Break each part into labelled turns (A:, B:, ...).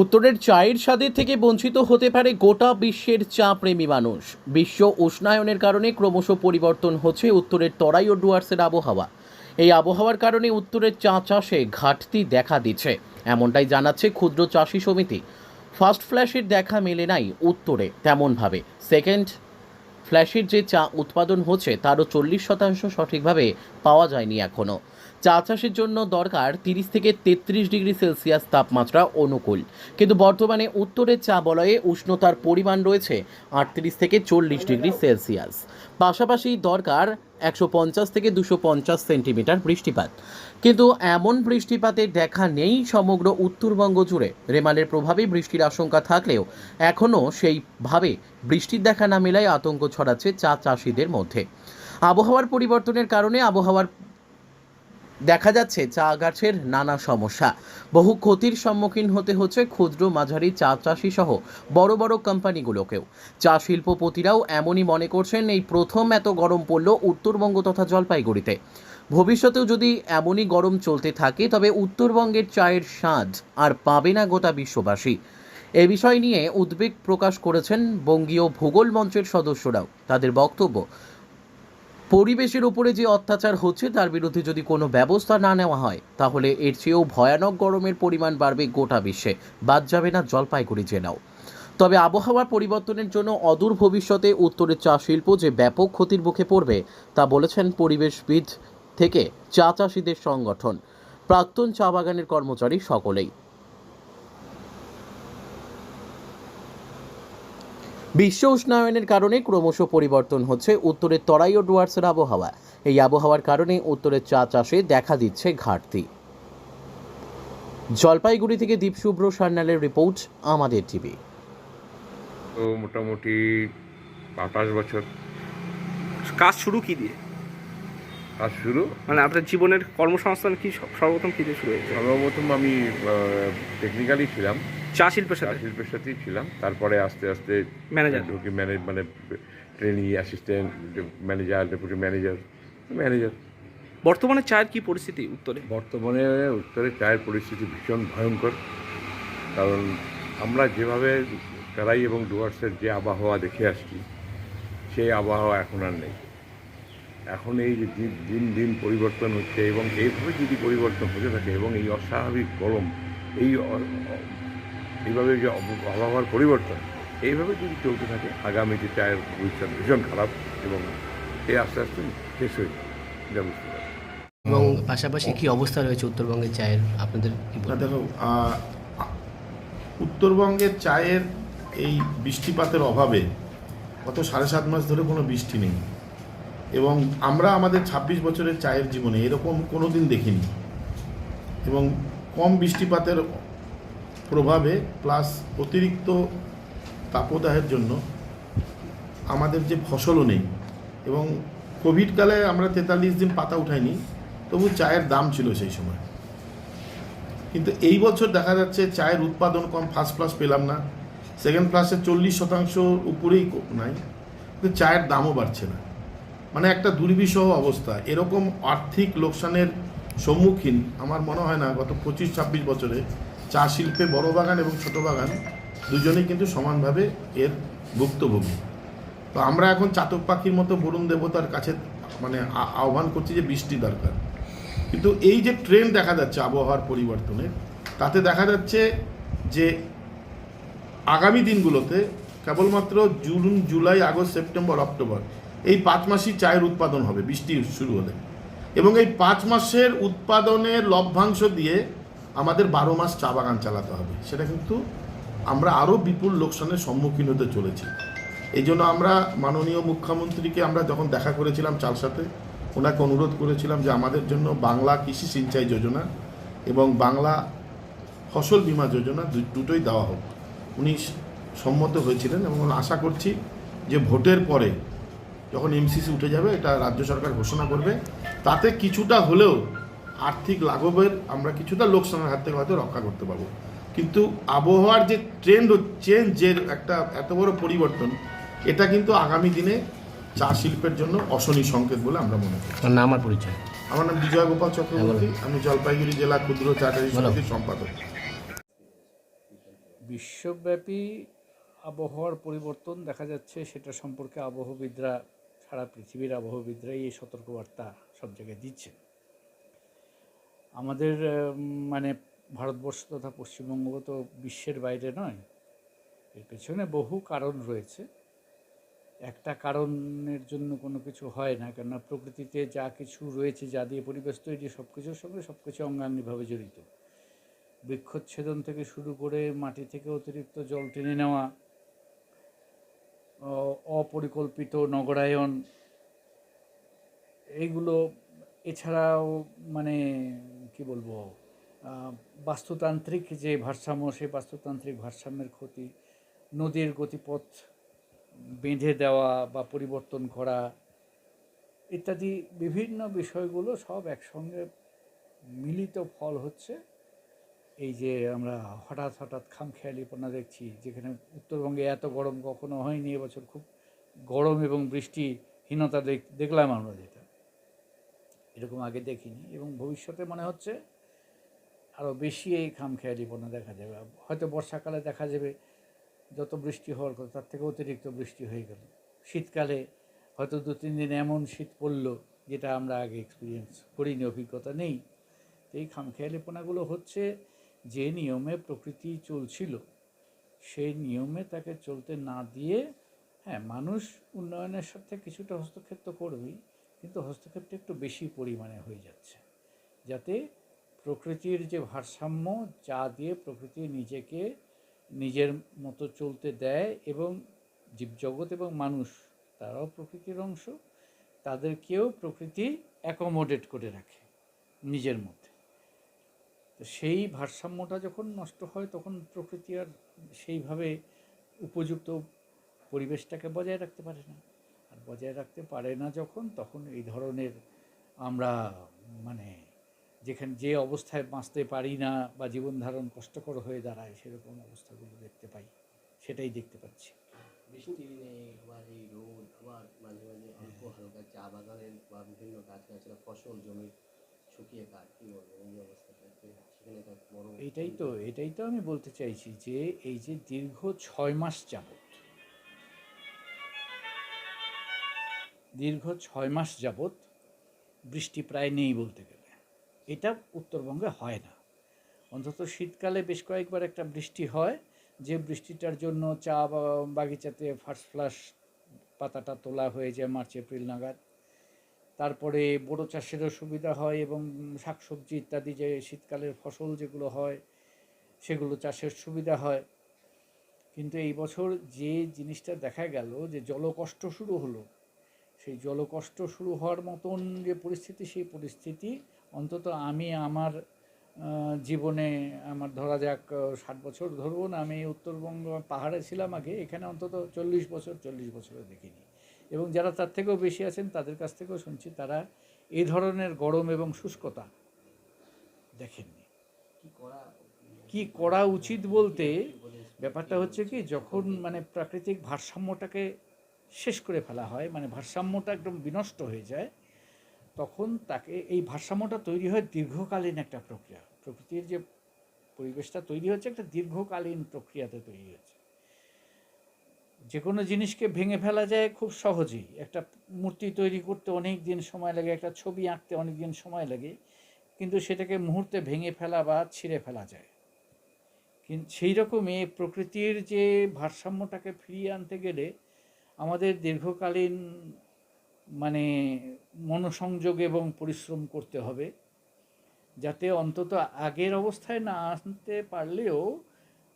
A: উত্তরের চায়ের স্বাদের থেকে বঞ্চিত হতে পারে গোটা বিশ্বের চা প্রেমী মানুষ। বিশ্ব উষ্ণায়নের কারণে ক্রমশ পরিবর্তন হচ্ছে উত্তরের তরাই ও ডুয়ার্সের আবহাওয়া। এই আবহাওয়ার কারণে উত্তরের চা চাষে ঘাটতি দেখা দিচ্ছে, এমনটাই জানাচ্ছে ক্ষুদ্র চাষি সমিতি। ফার্স্ট ফ্ল্যাশের দেখা মেলে নাই উত্তরে তেমনভাবে। সেকেন্ড ফ্ল্যাশের যে চা উৎপাদন হচ্ছে, তারও চল্লিশ শতাংশ সঠিকভাবে পাওয়া যায়নি এখনও চা চাষের জন্য দরকার তিরিশ থেকে তেত্রিশ ডিগ্রি সেলসিয়াস তাপমাত্রা অনুকূল। কিন্তু বর্তমানে উত্তরের চা বলয়ে উষ্ণতার পরিমাণ রয়েছে আটত্রিশ থেকে চল্লিশ ডিগ্রি সেলসিয়াস। পাশাপাশি দরকার একশো পঞ্চাশ থেকে দুশো পঞ্চাশ সেন্টিমিটার বৃষ্টিপাত। কিন্তু এমন বৃষ্টিপাতের দেখা নেই সমগ্র উত্তরবঙ্গ জুড়ে। রেমালের প্রভাবে বৃষ্টির আশঙ্কা থাকলেও এখনও সেইভাবে বৃষ্টির দেখা না মেলায় আতঙ্ক ছড়াচ্ছে চা চাষিদের মধ্যে। আবহাওয়ার পরিবর্তনের কারণে আবহাওয়ার দেখা যাচ্ছে চা গাছের নানা সমস্যা। বহু ক্ষতির সম্মুখীন হতে হচ্ছে ক্ষুদ্র মাঝারি চা চাষি সহ বড় বড় কোম্পানিগুলোকেও। চা শিল্পপতিরাও এমনই মনে করছেন, এই প্রথম এত গরম পড়ল উত্তরবঙ্গ তথা জলপাইগুড়িতে। ভবিষ্যতেও যদি এমনই গরম চলতে থাকে, তবে উত্তরবঙ্গের চায়ের স্বাদ আর পাবে না গোটা বিশ্ববাসী। এ বিষয় নিয়ে উদ্বেগ প্রকাশ করেছেন বঙ্গীয় ভূগোল মঞ্চের সদস্যরাও। তাদের বক্তব্য পরিবেশের উপরে যে অত্যাচার হচ্ছে, তার বিরুদ্ধে যদি কোনো ব্যবস্থা না নেওয়া হয়, তাহলে এর চেয়েও ভয়ানক গরমের পরিমাণ বাড়বে গোটা বিশ্বে। বাদ যাবে না জলপাইগুড়ি জেলাও। তবে আবহাওয়া পরিবর্তনের জন্য অদূর ভবিষ্যতে উত্তরের চা শিল্প যে ব্যাপক ক্ষতির মুখে পড়বে, তা বলেছেন পরিবেশবিদ থেকে চা চাষিদের সংগঠন। প্রাক্তন চা বাগানের কর্মচারী সকলেই। বিশ্ব উষ্ণায়নের কারণে ক্রমশ পরিবর্তন হচ্ছে উত্তরের তরাই ও ডুয়ার্সের আবহাওয়া। এই আবহাওয়ার কারণে উত্তরের চা চাষে দেখা দিচ্ছে ঘাটতি। জলপাইগুড়ি থেকে দীপশুভ্র সান্যালের রিপোর্ট আমাদের টিভি।
B: তো মোটামুটি আঠাশ বছর।
C: কাজ শুরু কি দিয়ে?
B: কাজ শুরু?
C: মানে আপনার জীবনের কর্মসংস্থান কি সর্বপ্রথম কি দিয়ে শুরু হয়েছে?
B: সর্বপ্রথম আমি টেকনিক্যালি ছিলাম।
C: চা শিল্পের সাথে?
B: শিল্পের সাথেই ছিলাম। তারপরে আস্তে আস্তে
C: ম্যানেজার
B: ঢুকি ম্যানেজ মানে trainee assistant manager deputy manager manager
C: বর্তমানে চায়ের কি পরিস্থিতি উত্তরে?
B: বর্তমানে উত্তরে চায়ের পরিস্থিতি ভীষণ ভয়ঙ্কর। কারণ আমরা যেভাবে তারাই এবং ডুয়ার্সের যে আবহাওয়া দেখে আসছি সেই আবহাওয়া এখন আর নেই। এখন এই যে দিন- দিন পরিবর্তন হচ্ছে এবং এইভাবে যদি পরিবর্তন হতে থাকে এবং এই অস্বাভাবিক গরম এই এইভাবে যে আবহাওয়ার পরিবর্তন এইভাবে যদি চলতে থাকে আগামীতে চায়ের ভবিষ্যৎ ভীষণ খারাপ এবং এ আস্তে আস্তে শেষ হয়ে যাবে। যা
D: এবং পাশাপাশি কি অবস্থা রয়েছে উত্তরবঙ্গের চায়ের? আপনাদের কি
E: দেখো উত্তরবঙ্গের চায়ের এই বৃষ্টিপাতের অভাবে গত সাড়ে সাত মাস ধরে কোনো বৃষ্টি নেই এবং আমরা আমাদের ২৬ বছরের চায়ের জীবনে এরকম কোনো দিন দেখিনি এবং কম বৃষ্টিপাতের প্রভাবে প্লাস অতিরিক্ত তাপদাহের জন্য আমাদের যে ফসলও নেই এবং কোভিডকালে আমরা তেতাল্লিশ দিন পাতা উঠাইনি, তবু চায়ের দাম ছিল সেই সময়। কিন্তু এই বছর দেখা যাচ্ছে চায়ের উৎপাদন কম ফার্স্ট ক্লাস পেলাম না সেকেন্ড ক্লাসে চল্লিশ শতাংশ উপরেই নাই, কিন্তু চায়ের দামও বাড়ছে না। মানে একটা দুর্বিষহ অবস্থা। এরকম আর্থিক লোকসানের সম্মুখীন। আমার মনে হয় না, গত পঁচিশ, ছাব্বিশ বছরে চা শিল্পে বড় বাগান এবং ছোট বাগান দুজনেই কিন্তু সমানভাবে এর ভুক্তভোগী। তো আমরা এখন চাতক পাখির মতো বরুণ দেবতার কাছে মানে আহ্বান করছি যে বৃষ্টি দরকার। কিন্তু এই যে ট্রেন্ড দেখা যাচ্ছে আবহাওয়ার পরিবর্তনের তাতে দেখা যাচ্ছে যে আগামী দিনগুলোতে কেবলমাত্র June, July, August, September, October এই পাঁচ মাসই চায়ের উৎপাদন হবে, বৃষ্টি শুরু হলে। এবং এই পাঁচ মাসের উৎপাদনের লভ্যাংশ দিয়ে আমাদের বারো মাস চা বাগান চালাতে হবে। সেটা কিন্তু আমরা আরও বিপুল লোকসানের সম্মুখীন হতে চলেছি। এই জন্য আমরা মাননীয় মুখ্যমন্ত্রীকে আমরা যখন দেখা করেছিলাম চাল সাথে, ওনাকে অনুরোধ করেছিলাম যে আমাদের জন্য বাংলা কৃষি সিঞ্চাই যোজনা এবং বাংলা ফসল বীমা যোজনা দুটোই দেওয়া হোক। উনি সম্মত হয়েছিলেন এবং আশা করছি যে ভোটের পরে যখন এমসিসি উঠে যাবে এটা রাজ্য সরকার ঘোষণা করবে তাতে কিছুটা হলেও আর্থিক লাঘবের আমরা কিছুটা লোকসানের হাত থেকে হয়তো রক্ষা করতে পারব। কিন্তু আবহাওয়ার যে ট্রেন্ড চেঞ্জ যে একটা এত বড় পরিবর্তন এটা কিন্তু আগামী দিনে চা শিল্পের জন্য অশনি সংকেত বলে আমরা মনে করি।
D: নাম আর পরিচয়?
E: আমার নাম বিজয় গোপাল চক্রবর্তী আমি জলপাইগুড়ি জেলা ক্ষুদ্র চাটারি। সমিতির সম্পাদক।
F: বিশ্বব্যাপী আবহাওয়ার পরিবর্তন দেখা যাচ্ছে সেটা সম্পর্কে আবহবিদরা সারা পৃথিবীর আবহবিদরাই এই সতর্কবার্তা সব জায়গায় দিচ্ছে আমাদের মানে ভারতবর্ষ তথা পশ্চিমবঙ্গ তো বিশ্বের বাইরে নয়, এর পেছনে বহু কারণ রয়েছে। একটা কারণের জন্য কোনো কিছু হয় না, কেননা প্রকৃতিতে যা কিছু রয়েছে, যা দিয়ে পরিবেশ তৈরি, সব কিছুর সঙ্গে সব কিছু অঙ্গাঙ্গিভাবে জড়িত। বৃক্ষচ্ছেদন থেকে শুরু করে মাটি থেকে অতিরিক্ত জল টেনে নেওয়া অপরিকল্পিত নগরায়ন এইগুলো এছাড়াও মানে কি বলব বাস্তুতান্ত্রিক যে ভারসাম্য, সেই বাস্তুতান্ত্রিক ভারসাম্যের ক্ষতি, নদীর গতিপথ বেঁধে দেওয়া বা পরিবর্তন করা ইত্যাদি বিভিন্ন বিষয়গুলো সব একসঙ্গে মিলিত ফল হচ্ছে। এই যে আমরা হঠাৎ হঠাৎ খামখেয়ালিপনা দেখছি, যেখানে উত্তরবঙ্গে এত গরম কখনো হয়নি, এবছর খুব গরম এবং বৃষ্টিহীনতা দেখ- দেখলাম আমরা যেটা। এরকম আগে দেখিনি এবং ভবিষ্যতে মনে হচ্ছে আরও বেশি এই খামখেয়ালিপনা দেখা যাবে। হয়তো বর্ষাকালে দেখা যাবে যত বৃষ্টি হওয়ার কথা, তার থেকে অতিরিক্ত বৃষ্টি হয়ে গেল। শীতকালে হয়তো দু, তিন দিন এমন শীত পড়ল যেটা আমরা আগে এক্সপিরিয়েন্স করিনি, অভিজ্ঞতা নেই। এই খামখেয়ালিপনাগুলো হচ্ছে যে নিয়মে প্রকৃতি চলছিল, সেই নিয়মে তাকে চলতে না দিয়ে হ্যাঁ মানুষ উন্নয়নের সাথে কিছুটা হস্তক্ষেপ তো করবেই, কিন্তু হস্তক্ষেপটা একটু বেশি পরিমাণে হয়ে যাচ্ছে। যাতে প্রকৃতির যে ভারসাম্য, যা দিয়ে প্রকৃতি নিজেকে নিজের মতো চলতে দেয় এবং জীবজগৎ এবং মানুষ, তারাও প্রকৃতির অংশ, তাদেরকেও প্রকৃতি অ্যাকোমোডেট করে রাখে নিজের মধ্যে। তো সেই ভারসাম্যটা যখন নষ্ট হয়, তখন প্রকৃতি আর সেইভাবে উপযুক্ত পরিবেশটাকে বজায় রাখতে পারে না। আর বজায় রাখতে পারে না যখন তখন এই ধরনের আমরা মানে যেখানে যে অবস্থায় বাঁচতে পারি না বা জীবন ধারণ কষ্টকর হয়ে দাঁড়ায় সেরকম অবস্থাগুলো দেখতে পাই। সেটাই দেখতে পাচ্ছি।
D: বৃষ্টি নেই আবার এই রোদ আবার মাঝে মাঝে অল্প হালকা চা বাগানের বা বিভিন্ন গাছগাছরা ফসল জমি শুকিয়ে কাঠ কী বলব এই সেখানে
F: এইটাই তো এটাই তো আমি বলতে চাইছি যে এই যে দীর্ঘ ছয় মাস যাবত দীর্ঘ ছয় মাস যাবত বৃষ্টি প্রায় নেই বলতে গেলে। এটা উত্তরবঙ্গে হয় না। অন্তত শীতকালে বেশ কয়েকবার একটা বৃষ্টি হয়। যে বৃষ্টিটার জন্য চা বাগিচাতে ফার্স্ট ফ্লাশ পাতাটা তোলা হয়ে যায় মার্চ, এপ্রিল নাগাদ। তারপরে বড় চাষেরও সুবিধা হয় এবং শাকসবজি ইত্যাদি যে শীতকালের ফসল যেগুলো হয়, সেগুলো চাষের সুবিধা হয়। কিন্তু এই বছর যে জিনিসটা দেখা গেল যে জলকষ্ট শুরু হলো সেই জলকষ্ট শুরু হওয়ার মতন যে পরিস্থিতি সেই পরিস্থিতি অন্তত আমি আমার জীবনে আমার ধরা যাক ষাট বছর ধরুন আমি উত্তরবঙ্গ পাহাড়ে ছিলাম আগে এখানে অন্তত চল্লিশ বছর চল্লিশ বছরে দেখিনি। এবং যারা তার থেকেও বেশি আছেন তাদের কাছ থেকেও শুনছি তারা এই ধরনের গরম এবং শুষ্কতা দেখেননি।
D: করা
F: কি করা উচিত বলতে ব্যাপারটা হচ্ছে কি যখন মানে প্রাকৃতিক ভারসাম্যটাকে শেষ করে ফেলা হয় মানে ভারসাম্যটা একদম বিনষ্ট হয়ে যায়, তখন তাকে এই ভারসাম্যটা তৈরি হয় দীর্ঘকালীন একটা প্রক্রিয়া। প্রকৃতির যে পরিবেশটা তৈরি হচ্ছে একটা দীর্ঘকালীন প্রক্রিয়াতে তৈরি হচ্ছে। যে কোনো জিনিসকে ভেঙে ফেলা যায় খুব সহজেই। একটা মূর্তি তৈরি করতে অনেক দিন সময় লাগে, একটা ছবি আঁকতে অনেক দিন সময় লাগে, কিন্তু সেটাকে মুহূর্তে ভেঙে ফেলা বা ছিঁড়ে ফেলা যায়। কিন্তু সেই রকমই প্রকৃতির যে ভারসাম্যটাকে ফিরিয়ে আনতে গেলে আমাদের দীর্ঘকালীন মানে মনোসংযোগ এবং পরিশ্রম করতে হবে, যাতে অন্তত আগের অবস্থায় না আনতে পারলেও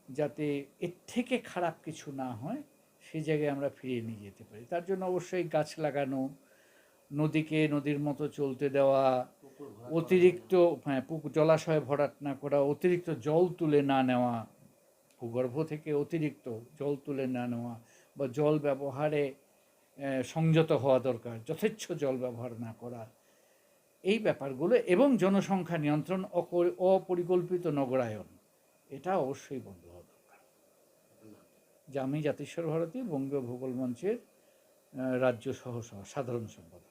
F: যাতে এর থেকে খারাপ কিছু না হয় সেই জায়গায় আমরা ফিরিয়ে নিয়ে যেতে পারি। তার জন্য অবশ্যই গাছ লাগানো, নদীকে নদীর মতো চলতে দেওয়া, অতিরিক্ত হ্যাঁ পুকুর, জলাশয়ে ভরাট না করা, অতিরিক্ত জল তুলে না নেওয়া, ভূগর্ভ থেকে অতিরিক্ত জল তুলে না নেওয়া বা জল ব্যবহারে সংযত হওয়া দরকার, যথেচ্ছ জল ব্যবহার না করা এই ব্যাপারগুলো এবং জনসংখ্যা নিয়ন্ত্রণ অপরিকল্পিত নগরায়ন, এটা অবশ্যই বন্ধ হওয়া দরকার। যে আমি জাতিস্বর ভারতী বঙ্গীয় ভূগোল মঞ্চের রাজ্য সহ সাধারণ সম্পাদক।